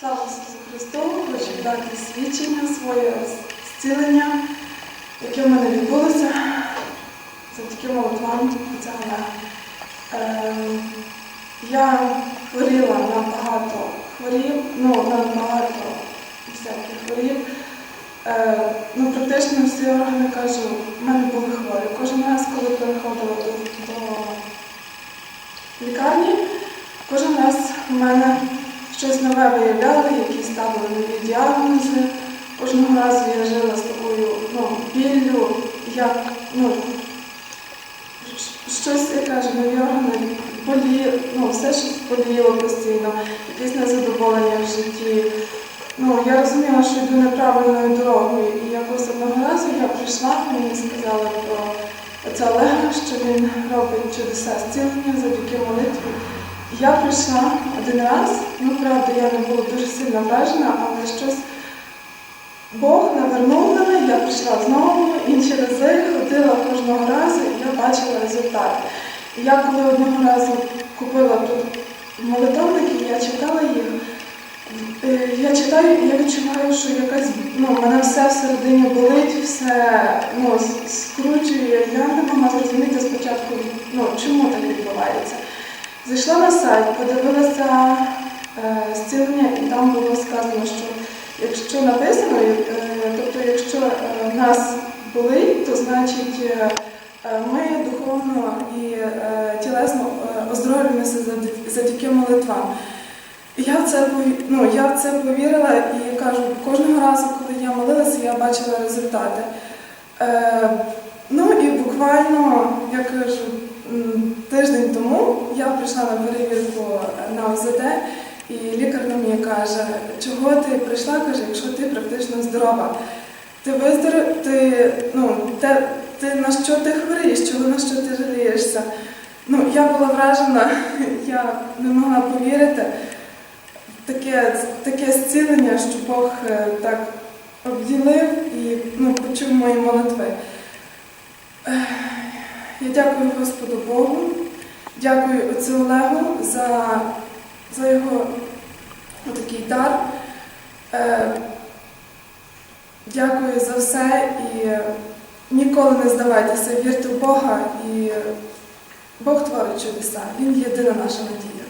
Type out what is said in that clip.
Слава Ісусу Христу! Хочу дати свідчення своє зцілення, яке в мене відбулося завдяки молитвам отця Олега. Ем, я хворіла на багато хворіб, ну, на багато всяких хворіб. Е, ну, практично всі органи кажу, в мене були хворі. Кожен раз, коли приходила до, до лікарні, кожен раз в мене щось нове виявляли, якісь ставили нові діагнози. Кожного разу я жила з такою ну, біллю, як ну, щось, я кажу, нові органи болі, ну, все щось боліло постійно, якісь незадоволення в житті. Ну, я розуміла, що йду неправильною дорогою. І якось одного разу я прийшла, мені сказали про отця Олега, що він робить чудеса зцілення завдяки молитві. Я прийшла один раз, ну правда, я не була дуже сильно вражена, але щось Бог навернув мене, я прийшла знову, інші рази ходила кожного разу, і я бачила результат. І я коли одного разу купила тут молитовники, я читала їх. е, Я читаю і я відчуваю, що якась ну, мене все всередині болить, все ну, скручує. Я не могла зрозуміти спочатку, ну, чому так відбувається. Зайшла на сайт, подивилася е, зцілення, і там було сказано, що якщо написано, е, тобто якщо е, нас болить, то значить ми духовно і тілесно оздоровлюємося завдяки- молитвам. І я в це ну, я в це повірила і кажу, кожного разу, коли я молилася, я бачила результати. Ну і буквально, я кажу, тиждень тому я прийшла на перевірку на ОЗД, і лікар на мені каже, чого ти прийшла, каже, якщо ти практично здорова. Ти виздоров, ти, ну, те, ти на що ти хворієш, чого на що ти жалієшся? Ну, я була вражена, я не могла повірити. Таке, таке зцілення, що Бог е, так обділив і ну, почув мої молитви. Я дякую Господу Богу, дякую отцю Олегу за, за його такий дар. Е, Дякую за все і ніколи не здавайтеся, вірте в Бога і Бог творить чудеса. Він єдина наша надія.